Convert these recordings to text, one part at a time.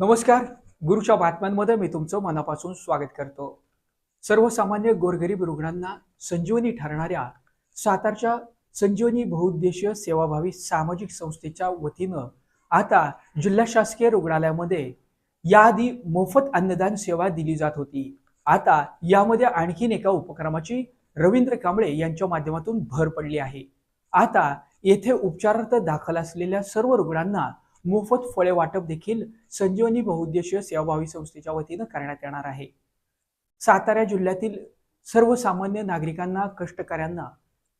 नमस्कार. गुरुच्या बातम्यांमध्ये मी तुमचं मनापासून स्वागत करतो. सर्वसामान्य गोरगरीब रुग्णांना संजीवनी ठरणाऱ्या सातारच्या संजीवनी बहुउद्देशीय सेवाभावी सामाजिक संस्थेच्या वतीनं आता जिल्हा शासकीय रुग्णालयामध्ये याआधी मोफत अन्नदान सेवा दिली जात होती. आता यामध्ये आणखीन एका उपक्रमाची रवींद्र कांबळे यांच्या माध्यमातून भर पडली आहे. आता येथे उपचारार्थ दाखल असलेल्या सर्व रुग्णांना मोफत फळे वाटप देखील संजीवनी बहुउद्देशीय सेवाभावी संस्थेच्या वतीनं करण्यात येणार आहे. सातारा जिल्ह्यातील सर्वसामान्य नागरिकांना कष्टकऱ्यांना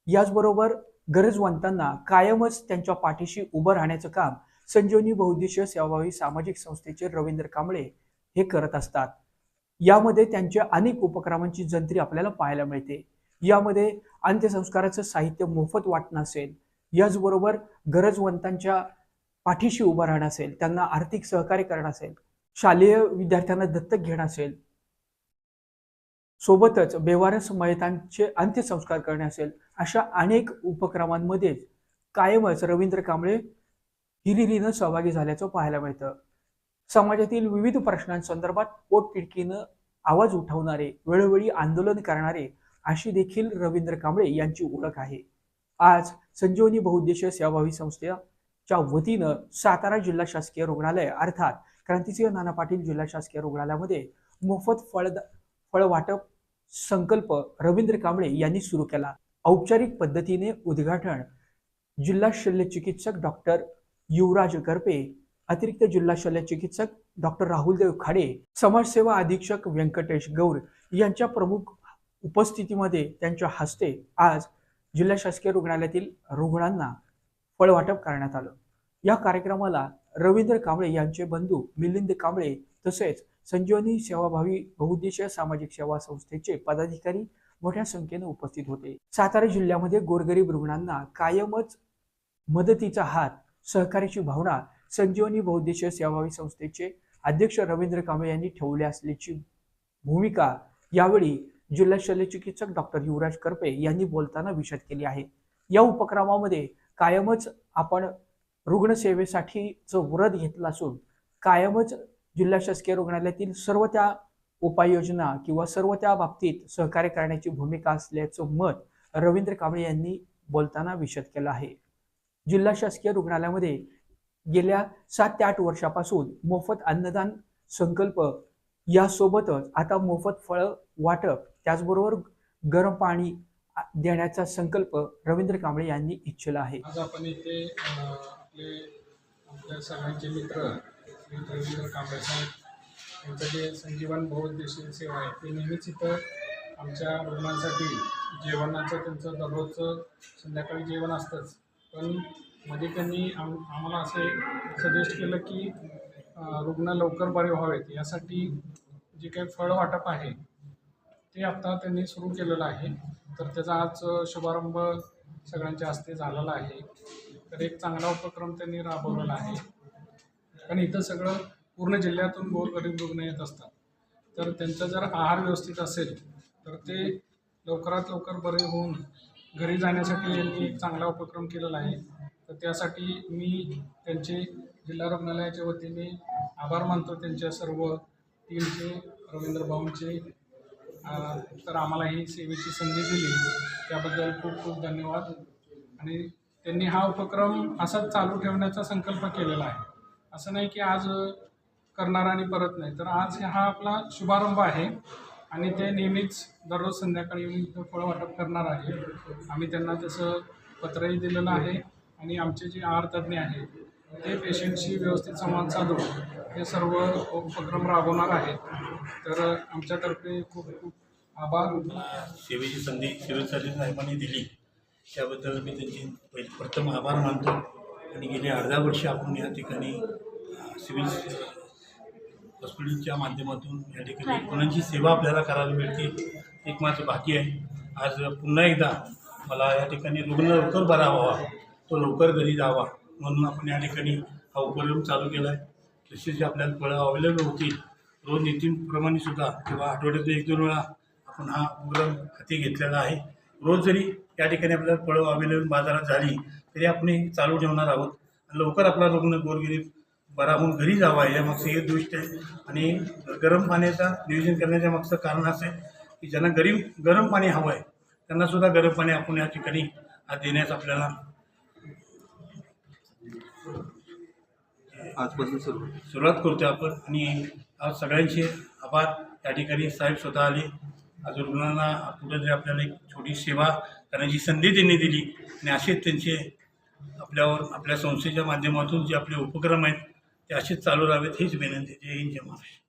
याचबरोबर गरजवंतांना कायमच त्यांच्या पाठीशी उभं राहण्याचं काम संजीवनी बहुउद्देशीय सेवाभावी सामाजिक संस्थेचे रवींद्र कांबळे हे करत असतात. यामध्ये त्यांच्या अनेक उपक्रमांची जंत्री आपल्याला पाहायला मिळते. यामध्ये अंत्यसंस्काराचं साहित्य मोफत वाटणं असेल याचबरोबर गरजवंतांच्या पाठीशी उभं राहणं असेल त्यांना आर्थिक सहकार्य करणं असेल शालेय विद्यार्थ्यांना दत्तक घेणं असेल सोबतच बेवारस मयतांचे अंत्यसंस्कार करणे असेल अशा अनेक उपक्रमांमध्ये कायमच रवींद्र कांबळे हिरिरीनं सहभागी झाल्याचं पाहायला मिळतं. समाजातील विविध प्रश्नांसंदर्भात पोटतिडकीनं आवाज उठवणारे वेळोवेळी आंदोलन करणारे अशी देखील रवींद्र कांबळे यांची ओळख आहे. आज संजीवनी बहुउद्देशीय सेवाभावी च्या वतीनं सातारा जिल्हा शासकीय रुग्णालय अर्थात क्रांतिसिंह नाना पाटील जिल्हा शासकीय रुग्णालयामध्ये मोफत फळ फळवाटप संकल्प रवींद्र कांबळे यांनी सुरू केला. औपचारिक पद्धतीने उद्घाटन जिल्हा शल्य चिकित्सक डॉक्टर युवराज करपे अतिरिक्त जिल्हा शल्य चिकित्सक डॉक्टर राहुलदेव खाडे समाजसेवा अधीक्षक व्यंकटेश गौर यांच्या प्रमुख उपस्थितीमध्ये त्यांच्या हस्ते आज जिल्हा शासकीय रुग्णालयातील रुग्णांना फळवाटप करण्यात आलं. या कार्यक्रमाला रवींद्र कांबळे यांचे बंधू मिलिंद कांबळे तसेच संजीवनी सेवाभावी बहुउद्देशीय सामाजिक सेवा संस्थेचे पदाधिकारी मोठ्या संख्येने उपस्थित होते. सातारा जिल्ह्यामध्ये गोरगरीब रुग्णांना कायमच मदतीचा हात सहकार्याची भावना संजीवनी बहुउद्देशीय सेवाभावी संस्थेचे अध्यक्ष रवींद्र कांबळे यांनी ठेवले असल्याची भूमिका यावेळी जिल्हा शल्यचिकित्सक डॉक्टर युवराज करपे यांनी बोलताना विशद केली आहे. या उपक्रमामध्ये कायमच आपण रुग्णसेवेसाठीचं व्रत घेतलं असून कायमच जिल्हा शासकीय रुग्णालयातील सर्व त्या उपाययोजना किंवा सर्व त्या बाबतीत सहकार्य करण्याची भूमिका असल्याचं मत रवींद्र कांबळे यांनी बोलताना विशद केलं आहे. जिल्हा शासकीय रुग्णालयामध्ये गेल्या सात ते आठ वर्षापासून मोफत अन्नदान संकल्प यासोबतच आता मोफत फळं वाटप त्याचबरोबर गरम पाणी देण्याचा संकल्प रवींद्र कांबळे यांनी इच्छिला आहे. आज आपण इथे आपले आपल्या सगळ्यांचे मित्र रवींद्र कांबळे साहेब यांचं जे संजीवन बहुउद्देशीय सेवा आहे ते नेहमीच इथं आमच्या रुग्णांसाठी जेवणाचं त्यांचं दररोजचं संध्याकाळी जेवण असतंच. पण मध्ये त्यांनी आम आम्हाला असे सजेस्ट केलं की रुग्ण लवकर बरे व्हावेत. यासाठी जे काही फळ वाटप आहे ते आत्ता त्यांनी सुरू केलेलं आहे. तर त्याचा आज शुभारंभ सगळ्यांच्या हस्ते झालेला आहे. तर एक चांगला उपक्रम त्यांनी राबवलेला आहे. आणि इथं सगळं पूर्ण जिल्ह्यातून गोरगरीब रुग्ण येत असतात. तर त्यांचा जर आहार व्यवस्थित असेल तर ते लवकरात लवकर बरे होऊन घरी जाण्यासाठी यांनी एक चांगला उपक्रम केलेला आहे. तर त्यासाठी मी त्यांचे जिल्हा रुग्णालयाच्या वतीने आभार मानतो त्यांच्या सर्व टीमचे रवींद्र भाऊंचे तर आम्हाला ही सेवेची संधी दिली. त्याबद्दल खूप खूप धन्यवाद. आणि त्यांनी हा उपक्रम असाच चालू ठेवण्याचा संकल्प केलेला आहे. असं नाही की आज करणार आणि परत नाही तर आज हा आपला शुभारंभ आहे. आणि ते नेहमीच दररोज संध्याकाळी येऊन फळं फळ वाटप करणार आहे. आम्ही त्यांना तसं पत्रही दिलेलं आहे आणि आमचे जे आहार तज्ज्ञ आहेत ते पेशंटशी व्यवस्थित संवाद साधून हे सर्व उपक्रम राबवणार आहेत. तर आमच्यातर्फे खूप खूप आभार. सेवेची संधी शिवसाली साहेबांनी दिली. त्याबद्दल मी त्यांची प्रथम आभार मानतो. आणि गेली अर्धा वर्ष आपण या ठिकाणी सिव्हिल हॉस्पिटलच्या माध्यमातून या ठिकाणी रुग्णांची सेवा आपल्याला करायला मिळते एक माझं बाकी आहे. आज पुन्हा एकदा मला या ठिकाणी रुग्ण लवकर बरा व्हावा तो लवकर घरी जावा म्हणून आपण या ठिकाणी हा उपक्रम चालू केला आहे तसेच आपल्याला फळं अवेलेबल होतील रोज नितीनप्रमाणे सुद्धा किंवा आठवड्यातून एक दोन वेळा आपण हा उपक्रम हाती घेतलेला आहे. रोज जरी या ठिकाणी आपल्याला फळं अवेलेबल बाजारात झाली तरी आपण हे चालू ठेवणार आहोत. आणि लवकर आपला रुग्ण गोरगरीब बरा होऊन घरी जावा या मागचं हे दृष्ट आहे. आणि गरम पाण्याचा नियोजन करण्याच्या मागचं कारण असं आहे की ज्यांना गरीब गरम पाणी हवं आहे त्यांनासुद्धा गरम पाणी आपण या ठिकाणी आज देण्यास आपल्याला आजपासून सुरू सुरुवात करतो आपण आणि आज सगळ्यांचे आभार. या ठिकाणी साहेब स्वतः आले. आज रुग्णांना कुठेतरी आपल्याला एक छोटी सेवा करण्याची संधी त्यांनी दिली आणि असेच त्यांचे आपल्यावर आपल्या संस्थेच्या माध्यमातून जे आपले उपक्रम आहेत ते असेच चालू राहावेत हीच विनंती. जय हिंद जय महाराष्ट्र.